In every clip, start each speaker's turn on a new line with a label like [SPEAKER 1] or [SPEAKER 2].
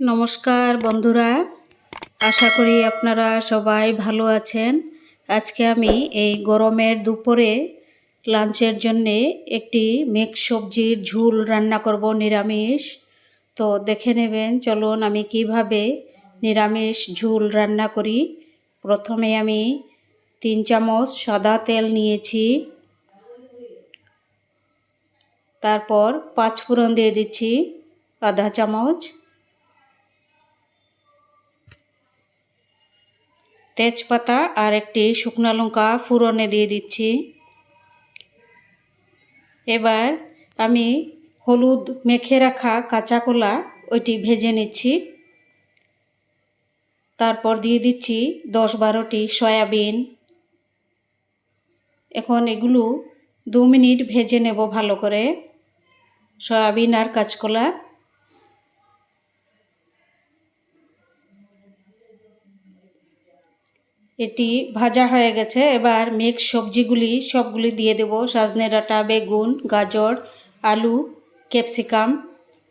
[SPEAKER 1] নমস্কার বন্ধুরা। আশা করি আপনারা সবাই ভালো আছেন। আজকে আমি এই গরমের দুপুরে লাঞ্চের জন্যে একটি মিক্স সবজির ঝুল রান্না করব নিরামিষ। তো দেখে নেবেন, চলুন আমি কীভাবে নিরামিষ ঝুল রান্না করি। প্রথমে আমি তিন চামচ সাদা তেল নিয়েছি। তারপর পাঁচ ফোড়ন দিয়ে দিচ্ছি আধা চামচ তেজপাতা আর একটি শুকনো লঙ্কা ফুরনে দিয়ে দিচ্ছি। এবার আমি হলুদ মেখে রাখা কাঁচা কলা ওইটি ভেজে নিচ্ছি। তারপর দিয়ে দিচ্ছি দশ বারোটি সয়াবিন। এখন এগুলো দু মিনিট ভেজে নেব ভালো করে। সয়াবিন আর কাঁচকলা এটি ভাজা হয়ে গেছে। এবার মিক্স সবজিগুলি, সবগুলি দিয়ে দেব। সাজনে ডাঁটা, বেগুন, গাজর, আলু, ক্যাপসিকাম,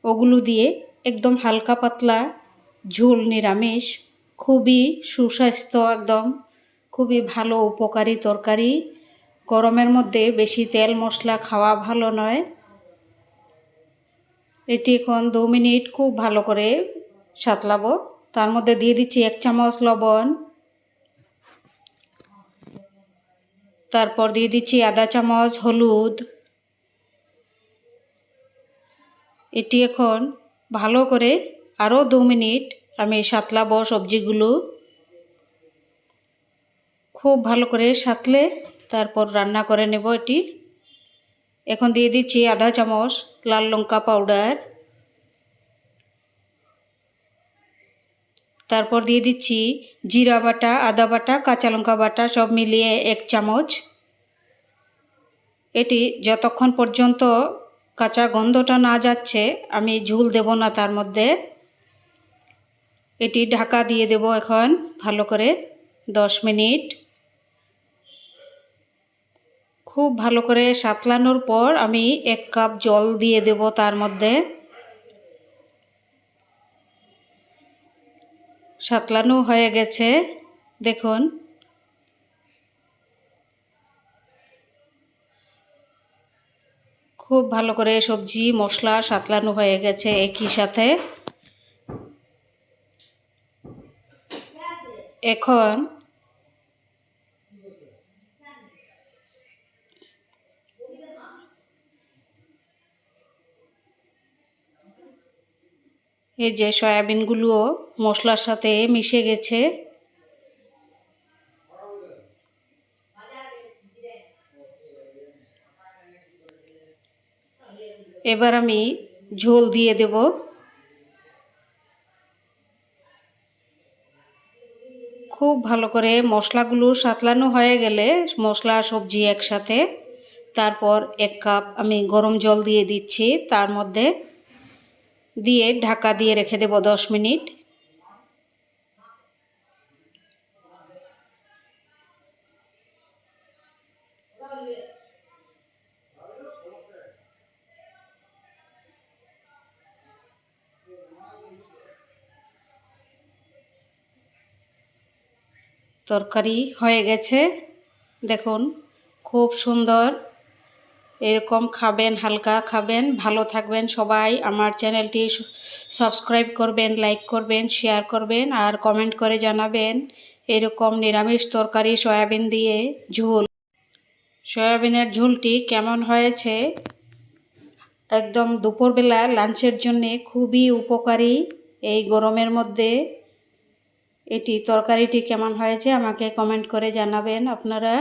[SPEAKER 1] ওগুলো দিয়ে একদম হালকা পাতলা ঝোল, নিরামিষ। খুবই সুস্বাস্থ্য একদম। খুবই ভালো উপকারী তরকারি। গরমের মধ্যে বেশি তেল মশলা খাওয়া ভালো নয়। এটি এখন দু মিনিট খুব ভালো করে সাতলাবো। তার মধ্যে দিয়ে দিচ্ছি এক চামচ লবণ। তারপর দিয়ে দিচ্ছি আদা চামচ, হলুদ। এটি এখন ভালো করে আরও দু মিনিট আমি সাতলাবো সবজিগুলো খুব ভালো করে সাতলে তারপর রান্না করে নেব এটি। এখন দিয়ে দিচ্ছি আধা চামচ, লাল লঙ্কা পাউডার। তারপর দিয়ে দিচ্ছি জিরা বাটা, আদা বাটা, কাঁচা লঙ্কা বাটা, সব মিলিয়ে এক চামচ। এটি যতক্ষণ পর্যন্ত কাঁচা গন্ধটা না যাচ্ছে, আমি ঝুল দেব না তার মধ্যে। এটি ঢাকা দিয়ে দেব এখন ভালো করে দশ মিনিট। খুব ভালো করে সাতলানোর পর আমি এক কাপ জল দিয়ে দেব তার মধ্যে। সাতলানো হয়ে গেছে। দেখুন। খুব ভালো করে সবজি, মশলা সাতলানো হয়ে গেছে একই সাথে। এখন এই যে সয়াবিনগুলোও মশলার সাথে মিশে গেছে। এবার আমি ঝোল দিয়ে দেব। খুব ভালো করে মশলাগুলো সাতলানো হয়ে গেলে মশলা সবজি একসাথে। তারপর এক কাপ আমি গরম জল দিয়ে দিচ্ছি। তার মধ্যে দিয়ে ঢাকা দিয়ে রেখে দেব দশ মিনিট। তরকারি হয়ে গেছে। দেখুন খুব সুন্দর এরকম খাবেন, হালকা খাবেন, ভালো থাকবেন সবাই। আমার চ্যানেলটি সাবস্ক্রাইব করবেন লাইক করবেন শেয়ার করবেন আর কমেন্ট করে জানাবেন এরকম নিরামিষ তরকারি সয়াবিন দিয়ে ঝোল। সয়াবিনের ঝোলটি কেমন হয়েছে? একদম দুপুরবেলা লাঞ্চের জন্যে খুবই উপকারী এই গরমের মধ্যে। এটি তরকারিটি কেমন হয়েছে আমাকে কমেন্ট করে জানাবেন আপনারা।